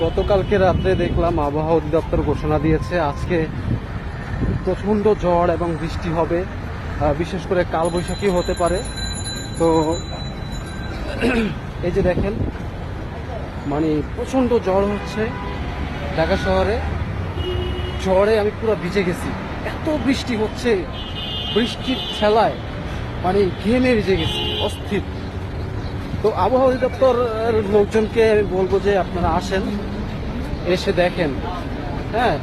গতকালকে রাত্রে দেখলাম আবহাওয়া অধিদপ্তর ঘোষণা দিয়েছে, আজকে প্রচণ্ড ঝড় এবং বৃষ্টি হবে। বিশেষ করে কালবৈশাখী হতে পারে। তো এই যে দেখেন মানে প্রচণ্ড জ্বর হচ্ছে ঢাকা শহরে। ঝড়ে আমি পুরো ভিজে গেছি। এত বৃষ্টি হচ্ছে, বৃষ্টির ঠেলায় মানে ঘেমে ভিজে গেছি, অস্থির। তো আবহাওয়া অধিদপ্তরের লোকজনকে বলব যে আপনারা আসেন, এসে দেখেন। হ্যাঁ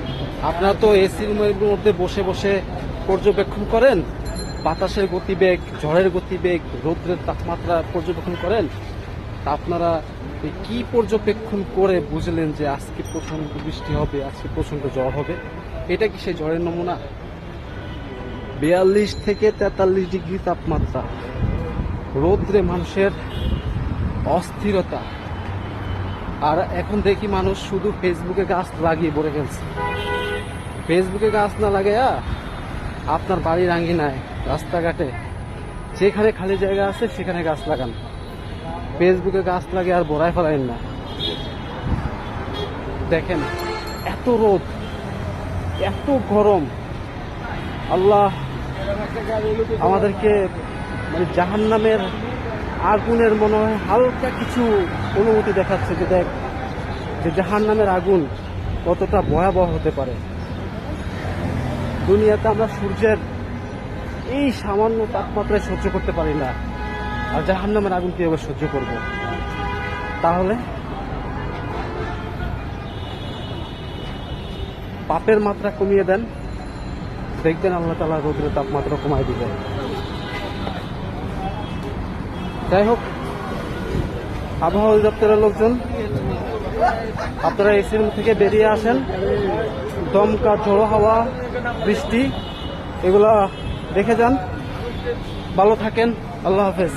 আপনারা তো এসির মধ্যে বসে বসে পর্যবেক্ষণ করেন, বাতাসের গতিবেগ, ঝড়ের গতিবেগ, রৌদ্রের তাপমাত্রা পর্যবেক্ষণ করেন। তা আপনারা কি পর্যবেক্ষণ করে বুঝলেন যে আজকে প্রচণ্ড বৃষ্টি হবে, আজকে প্রচণ্ড জ্বর হবে? এটা কি সেই জ্বরের নমুনা? বিয়াল্লিশ থেকে তেতাল্লিশ ডিগ্রি তাপমাত্রা। রৌদ্রে মানুষের অস্থিরতা। আর এখন দেখি মানুষ শুধু ফেসবুকে গাছ লাগিয়ে পড়ে ফেলছে। ফেসবুকে গাছ না লাগাইয়া আপনার বাড়ির আঙ্গিনায় রাস্তাঘাটে, যেখানে খালি জায়গা আছে সেখানে গাছ লাগান। ফেসবুকে গাছ লাগে আর বড়াই ফেলাইন না। দেখেন, এত রোদ, এত গরম। আল্লাহ, আমাদেরকে মানে জাহান্নামের আগুনের মনে হয় হালকা কিছু অনুমতি দেখাচ্ছে যে দেখ, যে জাহান্নামের আগুন কতটা ভয়াবহ হতে পারে। দুনিয়াতে আমরা সূর্যের এই সামান্য তাপমাত্রায় সহ্য করতে পারি না। আর জাহান্নামের আগুন কীভাবে সহ্য করব? তাহলে পাপের মাত্রা কমিয়ে দেন, দেখবেন আল্লাহ তালা রোদ্রের তাপমাত্রা কমায় দিবেন। যাই হোক আবহাওয়া অধিদপ্তরের লোকজন, আপনারা এসির থেকে বেরিয়ে আসেন। দমকা ঝোড়ো হাওয়া, বৃষ্টি, এগুলা দেখে যান। ভালো থাকেন, আল্লাহ হাফেজ।